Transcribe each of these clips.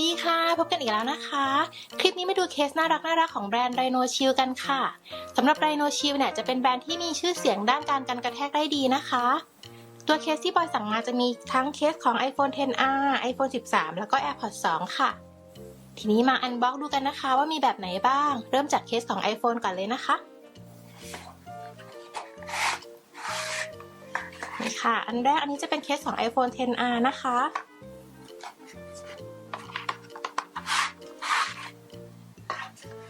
ดีค่ะ พบกันอีกแล้วนะคะ คลิปนี้มาดูเคสน่ารักน่ารักของแบรนด์ Rhino Shield กันค่ะสำหรับ Rhino Shield เนี่ยจะเป็นแบรนด์ที่มีชื่อเสียงด้านการกันกระแทกได้ดีนะคะ ตัวเคสที่บอยสั่งมาจะมีทั้งเคสของ iPhone 10R iPhone 13 แล้วก็ AirPods 2 ค่ะ ทีนี้มาอันบ็อกดูกันนะคะว่ามีแบบไหนบ้าง เริ่มจากเคสของ iPhone ก่อนเลยนะคะนี่ค่ะ อันแรกอันนี้จะเป็นเคสของ iPhone 10R นะคะ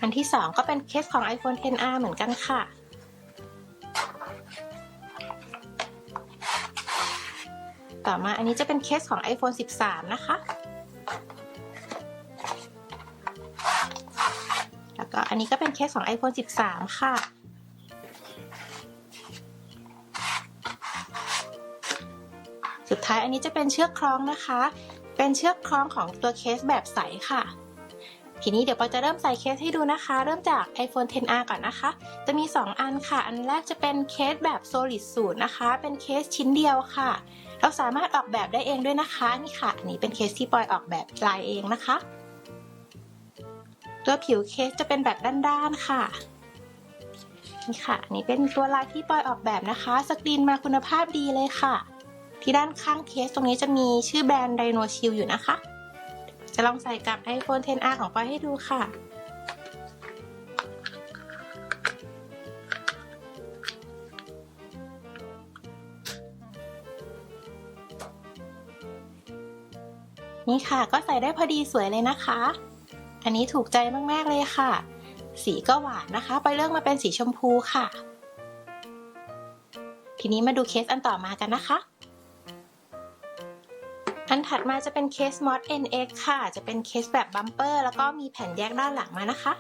อันที่ 2 ก็เป็นเคสของ iPhone 10R เหมือนกันค่ะ ต่อมาอันนี้จะเป็นเคสของ iPhone 13 นะคะ แล้วก็อันนี้ก็เป็นเคสของ iPhone 13 ค่ะสุดท้ายอันนี้จะเป็นเชือกคล้องนะคะ เป็นเชือกคล้องของตัวเคสแบบใสค่ะ ทีนี้เดี๋ยวปอจะเริ่มใส่เคสให้ดูนะคะ เริ่มจาก iPhone 10R ก่อนนะคะ จะมี 2 อันค่ะ อันแรกจะเป็นเคสแบบ solid สูตรนะคะ เป็นเคสชิ้นเดียวค่ะ เราสามารถออกแบบได้เองด้วยนะคะ นี่ค่ะ อันนี้เป็นเคสที่ปอยออกแบบลายเองนะคะ ตัวผิวเคสจะเป็นแบบด้านๆค่ะนี่ค่ะ อันนี้เป็นตัวลายที่ปอยออกแบบนะคะ สกรีนมาคุณภาพดีเลยค่ะ ที่ด้านข้างเคสตรงนี้จะมีชื่อแบรนด์ Dino Shield อยู่นะคะ จะลองใส่กับ iPhone 10R ของปอยให้ดูค่ะ นี่ค่ะก็ใส่ได้พอดีสวยเลยนะคะ อันนี้ถูกใจมาก ๆ เลยค่ะ สีก็หวานนะคะ ไปเลือกมาเป็นสีชมพูค่ะ ทีนี้มาดูเคสอันต่อมากันนะคะ นถัดมาจะเป็นเคส Mod NX ค่ะ จะเป็นเคสแบบบัมเปอร์แล้วก็มีแผ่นแยกด้านหลังมานะคะ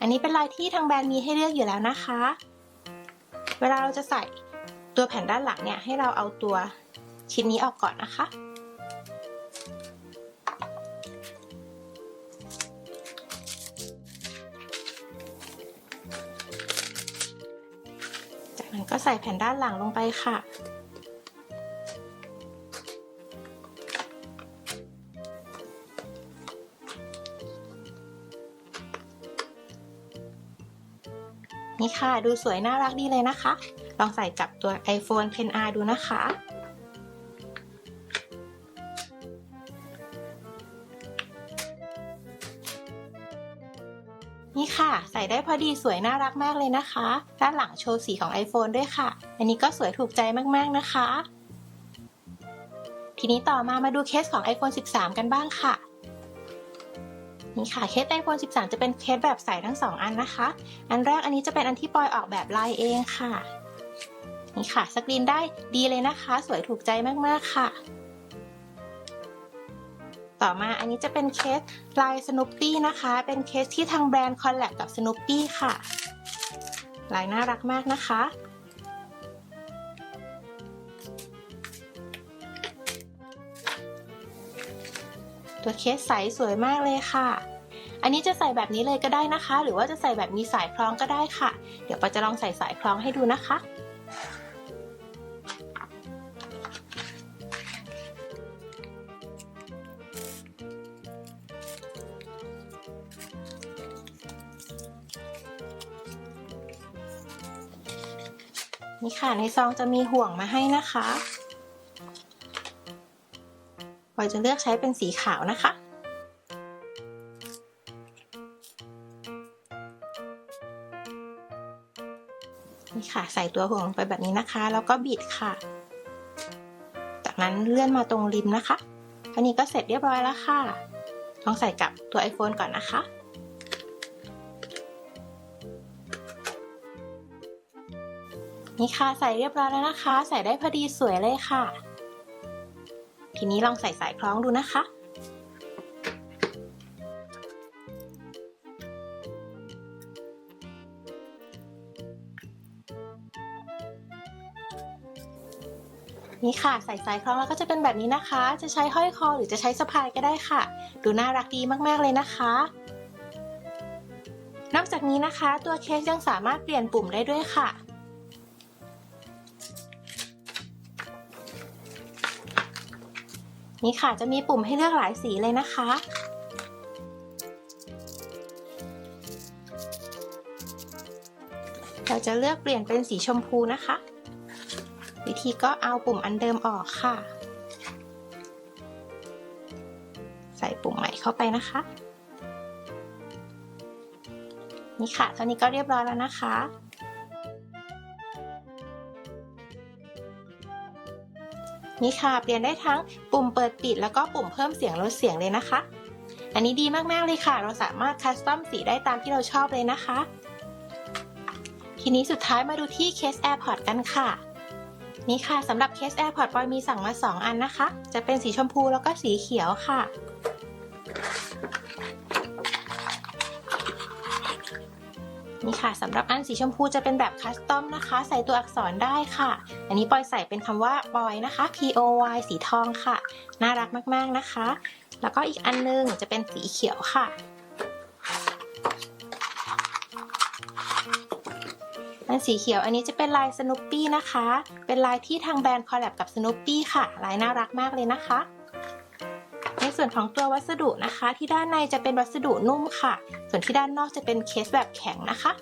อันนี้เป็นลายที่ทางแบรนด์มีให้เลือกอยู่แล้วนะคะ เวลาเราจะใส่ตัวแผ่นด้านหลังเนี่ยให้เราเอาตัวชิ้นนี้ออกก่อนนะคะ จากนั้นก็ใส่แผ่นด้านหลังลงไปค่ะ นี่ค่ะ ดูสวยน่ารักดีเลยนะคะ ลองใส่กับตัว iPhone 10R ดูนะคะ นี่ค่ะ ใส่ได้พอดีสวยน่ารักมากเลยนะคะ ด้านหลังโชว์สีของ iPhone ด้วยค่ะ อันนี้ก็สวยถูกใจมากๆนะคะ ทีนี้ต่อมามาดูเคสของ iPhone 13 กันบ้างค่ะ นี่ค่ะเคส iPhone 13 จะเป็นเคสแบบใส่ทั้ง 2 อันนะคะ อันแรกอันนี้จะเป็นอันที่ปอยออกแบบลายเองค่ะ นี่ค่ะสกรีนได้ดีเลยนะคะ สวยถูกใจมากๆค่ะ ต่อมาอันนี้จะเป็นเคสลายสนุปปี้นะคะ เป็นเคสที่ทางแบรนด์คอลแลบกับสนุปปี้ค่ะ ลายน่ารักมากนะคะ ตัวเคสใสสวยมากเลยค่ะ อันนี้จะใส่แบบนี้เลยก็ได้นะคะ หรือว่าจะใส่แบบมีสายคล้องก็ได้ค่ะ เดี๋ยวปาจะลองใส่สายคล้องให้ดูนะคะนี่ค่ะในซองจะมีห่วงมาให้นะคะ ปอยจะเลือกใช้เป็นสีขาวนะคะ นี่ค่ะใส่ตัวห่วงลงไปแบบนี้นะคะ แล้วก็บิดค่ะ จากนั้นเลื่อนมาตรงริมนะคะอันนี้ก็เสร็จเรียบร้อยแล้วค่ะ ลองใส่กับตัว iPhone ก่อนนะคะนี่ค่ะใส่เรียบร้อยแล้วนะคะ ใส่ได้พอดีสวยเลยค่ะ ทีนี้ลองใส่สายคล้องดูนะคะ นี่ค่ะใส่สายคล้องแล้วก็จะเป็นแบบนี้นะคะ จะใช้ห้อยคอหรือจะใช้สะพายก็ได้ค่ะ ดูน่ารักดีมากๆเลยนะคะนอกจากนี้นะคะ ตัวเคสยังสามารถเปลี่ยนปุ่มได้ด้วยค่ะ นี่ค่ะจะมีปุ่มให้เลือกหลายสีเลยนะคะ เราจะเลือกเปลี่ยนเป็นสีชมพูนะคะ วิธีก็เอาปุ่มอันเดิมออกค่ะ ใส่ปุ่มใหม่เข้าไปนะคะ นี่ค่ะตอนนี้ก็เรียบร้อยแล้วนะคะ นี่ค่ะ เปลี่ยนได้ทั้งปุ่มเปิดปิด แล้วก็ปุ่มเพิ่มเสียงลดเสียงเลยนะคะ อันนี้ดีมากๆเลยค่ะ เราสามารถคัสตอมสีได้ตามที่เราชอบเลยนะคะ ทีนี้สุดท้ายมาดูที่เคส AirPod กันค่ะ นี่ค่ะสำหรับเคส AirPod ปอยมีสั่งมา 2 อันนะคะ จะเป็นสีชมพูแล้วก็สีเขียวค่ะ นี่ค่ะสำหรับอันสีชมพูจะเป็นแบบคัสตอมนะคะ ใส่ตัวอักษรได้ค่ะ อันนี้ปอยใส่เป็นคำว่าปอยนะคะ P O Y สีทองค่ะ น่ารักมากๆนะคะ แล้วก็อีกอันนึงจะเป็นสีเขียวค่ะอันสีเขียวอันนี้จะเป็นลายสนุปปี้นะคะ เป็นลายที่ทางแบรนด์คอลแลบกับสนุปปี้ค่ะ ลายน่ารักมากเลยนะคะ ส่วนของตัววัสดุนะคะ ที่ด้านในจะเป็นวัสดุนุ่มค่ะ ส่วนที่ด้านนอกจะเป็นเคสแบบแข็งนะคะ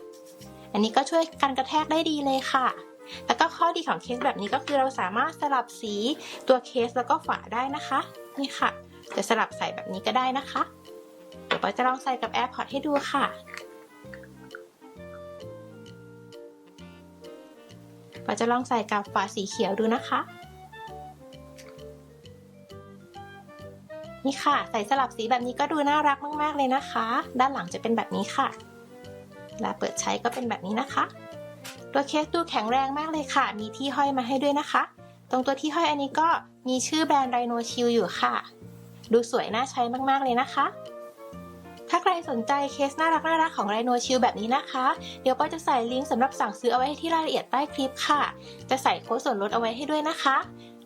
อันนี้ก็ช่วยกันกระแทกได้ดีเลยค่ะ แล้วก็ข้อดีของเคสแบบนี้ก็คือเราสามารถสลับสีตัวเคสแล้วก็ฝาได้นะคะนี่ค่ะจะสลับใส่แบบนี้ก็ได้นะคะเดี๋ยวปอจะลองใส่กับ AirPods ให้ดูค่ะปอจะลองใส่กับฝาสีเขียวดูนะคะ นี่ค่ะ ใส่สลับสีแบบนี้ก็ดูน่ารักมากๆเลยนะคะ ด้านหลังจะเป็นแบบนี้ค่ะเวลาเปิดใช้ก็เป็นแบบนี้นะคะ ตัวเคสดูแข็งแรงมากเลยค่ะ มีที่ห้อยมาให้ด้วยนะคะ ตรงตัวที่ห้อยอันนี้ก็มีชื่อแบรนด์ Rhino Shield อยู่ค่ะ ดูสวยน่าใช้มากๆเลยนะคะ ถ้าใครสนใจเคสน่ารักน่ารักของ Rhino Shield แบบนี้นะคะ เดี๋ยวปอยจะใส่ลิงก์สำหรับสั่งซื้อเอาไว้ที่รายละเอียดใต้คลิปค่ะ จะใส่โค้ดส่วนลดเอาไว้ให้ด้วยนะคะ